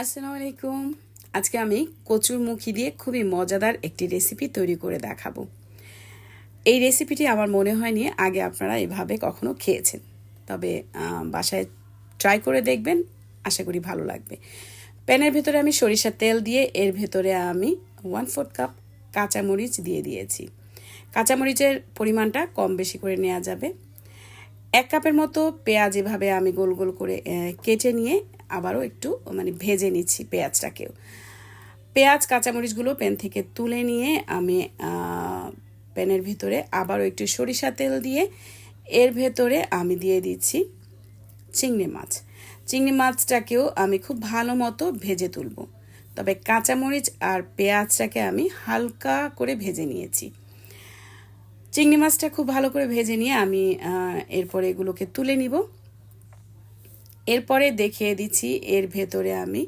আসসালামু আলাইকুম। আজকে আমি কচুর মুখি দিয়ে খুবই মজাদার একটি রেসিপি তৈরি করে দেখাবো। এই রেসিপিটি আমার মনে হয়নি, আগে আপনারা এভাবে কখনো খেয়েছেন। তবে বাসায় ট্রাই করে দেখবেন, আশা করি ভালো লাগবে। প্যানের ভেতরে আমি সরিষার তেল দিয়ে, এর ভেতরে আমি ওয়ান ফোর্থ কাপ কাঁচামরিচ দিয়ে দিয়েছি। কাঁচামরিচের পরিমাণটা কম বেশি করে নেওয়া যাবে। এক কাপের মতো পেঁয়াজ এভাবে আমি গোল গোল করে কেটে নিয়ে আবারও একটু মানে ভেজে নিচ্ছি পেঁয়াজটাকেও। পেঁয়াজ, কাঁচামরিচগুলো প্যান থেকে তুলে নিয়ে আমি প্যানের ভিতরে আবারও একটু সরিষা তেল দিয়ে, এর ভেতরে আমি দিয়ে দিচ্ছি চিংড়ি মাছ। চিংড়ি মাছটাকেও আমি খুব ভালো মতো ভেজে তুলব। তবে কাঁচামরিচ আর পেঁয়াজটাকে আমি হালকা করে ভেজে নিয়েছি। চিংড়ি মাছটা খুব ভালো করে ভেজে নিয়ে আমি এরপরে এগুলোকে তুলে নিব। এরপরে দেখিয়ে দিচ্ছি, এর ভেতরে আমি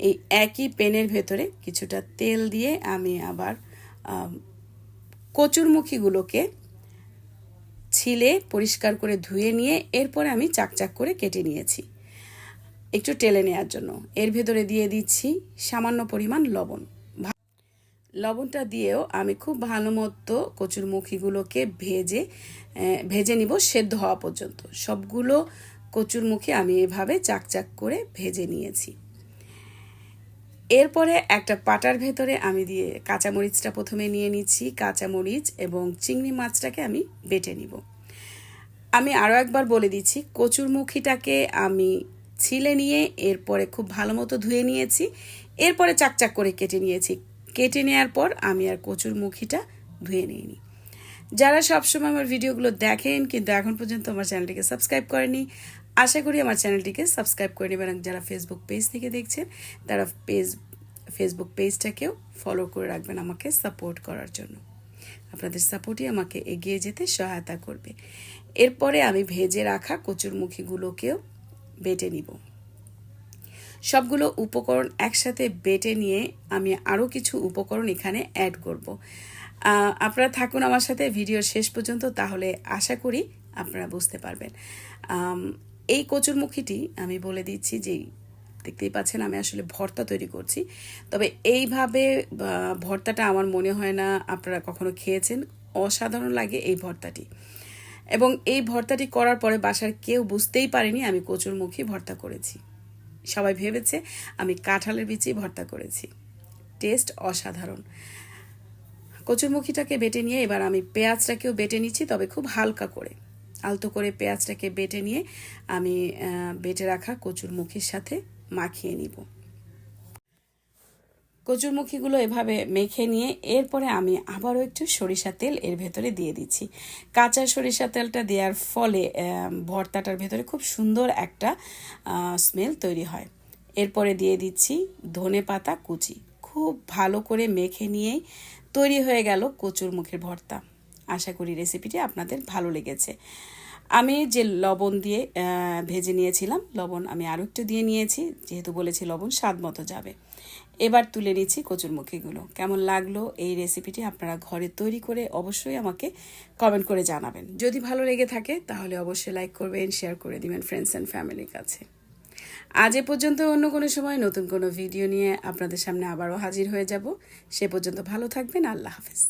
এই একই পেনের ভেতরে কিছুটা তেল দিয়ে আমি আবার কচুরমুখীগুলোকে ছিলে পরিষ্কার করে ধুয়ে নিয়ে এরপরে আমি চাকচাক করে কেটে নিয়েছি একটু টেলে নেওয়ার জন্য। এর ভেতরে দিয়ে দিচ্ছি সামান্য পরিমাণ লবণ। লবণটা দিয়েও আমি খুব ভালো মতো কচুরমুখীগুলোকে ভেজে ভেজে নিব সেদ্ধ হওয়া পর্যন্ত। সবগুলো কচুরমুখী আমি এভাবে চাকচাক করে ভেজে নিয়েছি। এরপরে একটা পাটার ভেতরে আমি দিয়ে কাঁচামরিচটা প্রথমে নিয়ে নিচ্ছি, কাঁচামরিচ এবং চিংড়ি মাছটাকে আমি বেটে নিব। আমি আরও একবার বলে দিচ্ছি, কচুরমুখীটাকে আমি ছিলে নিয়ে এরপরে খুব ভালো মতো ধুয়ে নিয়েছি, এরপরে চাকচাক করে কেটে নিয়েছি। কেটে নেওয়ার পর আমি আর কচুরমুখীটা ধুয়ে নিইনি। যারা সবসময় আমার ভিডিওগুলো দেখেন, কিন্তু এখন পর্যন্ত আমার চ্যানেলটিকে সাবস্ক্রাইব করেনি আশা করি আমার চ্যানেলটিকে সাবস্ক্রাইব করে নেবেন। এবং যারা ফেসবুক পেজ থেকে দেখছেন, তারা পেজ ফেসবুক পেজটাকেও ফলো করে রাখবেন আমাকে সাপোর্ট করার জন্য। আপনাদের সাপোর্টই আমাকে এগিয়ে যেতে সহায়তা করবে। এরপরে আমি ভেজে রাখা কচুরমুখীগুলোকেও বেটে নিব। সবগুলো উপকরণ একসাথে বেটে নিয়ে আমি আরও কিছু উপকরণ এখানে অ্যাড করব। আপনারা থাকুন আমার সাথে ভিডিও শেষ পর্যন্ত, তাহলে আশা করি আপনারা বুঝতে পারবেন। এই কচুরমুখীটি আমি বলে দিচ্ছি যে, দেখতেই পাচ্ছেন আমি আসলে ভর্তা তৈরি করছি। তবে এইভাবে ভর্তাটা আমার মনে হয় না আপনারা কখনো খেয়েছেন। অসাধারণ লাগে এই ভর্তাটি। এবং এই ভর্তাটি করার পরে বাসার কেউ বুঝতেই পারেনি আমি কচুরমুখী ভর্তা করেছি। সবাই ভেবেছে আমি কাঁঠালের বিচি ভর্তা করেছি। টেস্ট অসাধারণ। কচুরমুখীটাকে বেটে নিয়ে এবার আমি পেঁয়াজটাকেও বেটে নিচ্ছি, তবে খুব হালকা করে। আলতো করে পেঁয়াজটাকে বেটে নিয়ে আমি বেটে রাখা কচুরমুখীর সাথে মাখিয়ে নিব। কচুরমুখীগুলো এভাবে মেখে নিয়ে এরপরে আমি আবারও একটু সরিষা তেল এর ভেতরে দিয়ে দিচ্ছি। কাঁচা সরিষা তেলটা দেওয়ার ফলে ভর্তাটার ভেতরে খুব সুন্দর একটা স্মেল তৈরি হয়। এরপরে দিয়ে দিচ্ছি ধনে পাতা কুচি। খুব ভালো করে মেখে নিয়েই তৈরি হয়ে গেল কচুর মুখের ভর্তা। আশা করি রেসিপিটি আপনাদের ভালো লেগেছে। আমি যে লবণ দিয়ে ভেজে নিয়েছিলাম, লবণ আমি আরও একটু দিয়ে নিয়েছি, যেহেতু বলেছি লবণ স্বাদ মতো যাবে। এবার তুলে নিচ্ছি কচুরমুখীগুলো কেমন লাগল এই রেসিপিটি আপনারা ঘরে তৈরি করে অবশ্যই আমাকে কমেন্ট করে জানাবেন। যদি ভালো লেগে থাকে, তাহলে অবশ্যই লাইক করবেন শেয়ার করে দিবেন ফ্রেন্ডস অ্যান্ড ফ্যামিলির কাছে। আজ এ পর্যন্ত অন্য কোনো সময় নতুন কোনো ভিডিও নিয়ে আপনাদের সামনে আবারও হাজির হয়ে যাব। সে পর্যন্ত ভালো থাকবেন। আল্লাহ হাফেজ।